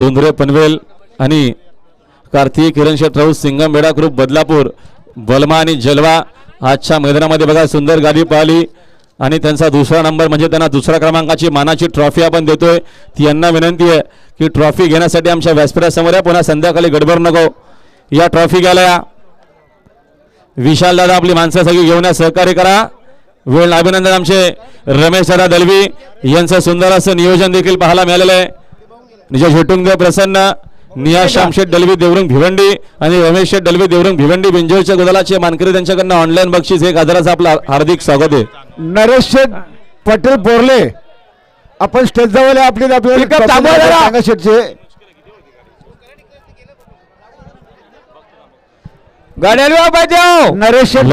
धोंदरे पनवेल आणि कार्तिक किरण शेठ राऊत सिंगम बेडा ग्रुप बदलापूर बलमा आणि जलवा आजच्या मैदानामध्ये बघा सुंदर गाडी पाहिली. आणि त्यांचा दुसरा नंबर म्हणजे त्यांना दुसऱ्या क्रमांकाची मानाची ट्रॉफी आपण देतोय. ती यांना विनंती आहे की ट्रॉफी घेण्यासाठी आमच्या व्यासपीठासमोर या. पुन्हा संध्याकाळी गडबड नको. या ट्रॉफी घ्यायला या. विशाल दादा आपली माणसं सगळी घेऊन या. सहकार्य करा. वेळ अभिनंदन आमचे रमेश दादा दलवी यांचं सुंदर असं नियोजन देखील पाहायला मिळालेलं आहे. निजा झोटुंग प्रसन्न निया शामशेठ दलवी देवरुंग भिवंडी आणि रमेश शेठ दलवी देवरुंग भिवंडी बिंजोरच्या गुदलाचे मानकरी त्यांच्याकडनं ऑनलाईन बक्षीस एक हजाराचं आपलं हार्दिक स्वागत आहे. नरेश शेठ पटेल बोरले. आपण स्टेज जवळ आपली आपल्याला शेठचे गाडी आली बा पाहिजे हो. नरेश शेठ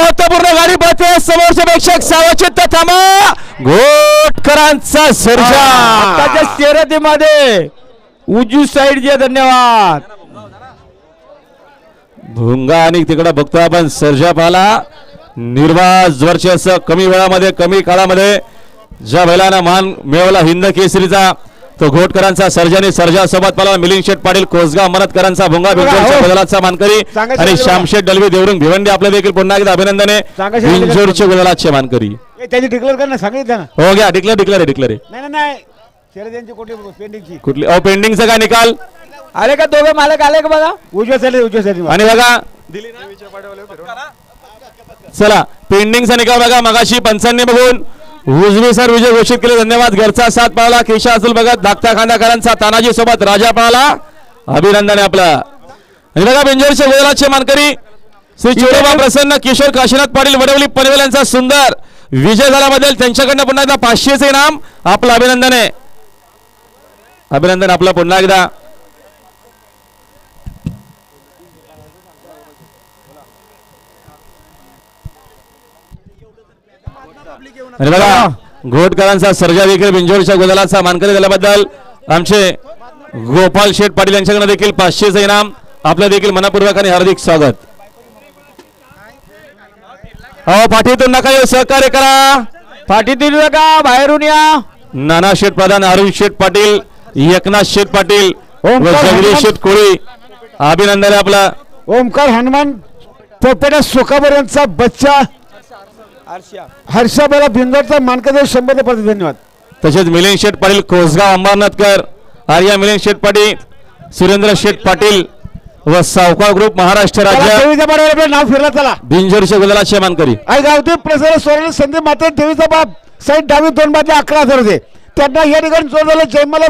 महत्त्वपूर्ण गाडी पळते समोरचे प्रेक्षक सावचित थांबा. घोटकरांचा सर्जा. आताच्या शर्यतीमध्ये उजवी साईड जे धन्यवाद. भुंगा आणि तिकडे बघतो आपण सर्जा पाला. निर्वाज वर्चस्व कमी वेळामध्ये कमी काळामध्ये ज्या बैलांना मान मिळवला हिंद केसरीचा तो घोटकरांचा सर्जानी सर्जा सोबत पाला. मिलिंद शेठ पाटील कोसगाव मरतकरांचा भुंगा बिंजोरच्या हो. बदलाचा मानकरी. आणि शेठ श्यामशेठ दलवी देवरुंग भिवंडी आपल्या देखील पुन्हा एकदा अभिनंदन. बिंजोरचे बदलाचे मानकरी. ए, त्याची डिक्लेअर कर ना सांगितलं ना हो घ्या डिक्लेअर डिक्लेअर डिक्लेअर नाही नाही, नाही. शरद यांची कुठे पेंडिंगची कुठली? अहो पेंडिंगचा काय निकाल? आले का दोघे? मालक आले का बघा? उजव्या साईड उजव्या साईड आणि बघा चला पेंडिंगचा निकाल बघा मगाशी पंचांनी बघून. उजवी सर विजय घोषित केले धन्यवाद. घरचा साथ पळाला केशा असेल बघत धाकट्या खांदाकरांचा तानाजी सोबत राजा पळाला अभिनंदन आहे आपला. आणि बघा बेंजोरचे गोदलाचे मानकरी श्री चिरोबा प्रसन्न किशोर काशीनाथ पाटील वडवली पनवेल यांचा सुंदर. विजय झाल्याबद्दल त्यांच्याकडनं पुन्हा एकदा पाचशेचे इनाम. आपलं अभिनंदन आहे. अभिनंदन आपलं पुन्हा एकदा. आणि बघा घोटकरांचा सर्जा देखील बिंजोरच्या गोदलाचा मानकरी झाल्याबद्दल आमचे गोपाल शेठ पाटील यांच्याकडनं देखील पाचशेचं इनाम. आपलं देखील मनपूर्वक आणि हार्दिक स्वागत. अहो पाठीतून नका येऊ सहकार्य करा. पाठी दिली का बाहेरून या. नाना शेठ प्रधान अरुण शेठ पाटील एकनाथ शेठ पाटील जगदीश. शेठ कोळी. अभिनंदन आहे आपला. ओमकार हनुमान पोपेटा सुखाबर यांचा बच्चा हर्षाबाला बिंदोरचा मानकदेव शंभर ते पडते धन्यवाद. तसेच मिलिंद शेठ पाटील कोसगाव अंबरनाथकर आर्या मिलिंद शेठ पाटील सुरेंद्र शेठ पाटील व सावकार ग्रुप महाराष्ट्र राज्य आपलं नाव फिरला त्याला बिंजोरच्या गुदलाचे मानकरी आई गावठी प्रसार सोडले संधी मात्र देवीचा बाप साईड डावी दोन बाजू अकरा हजार होते. त्यांना या ठिकाणी जोड झालं जयमाला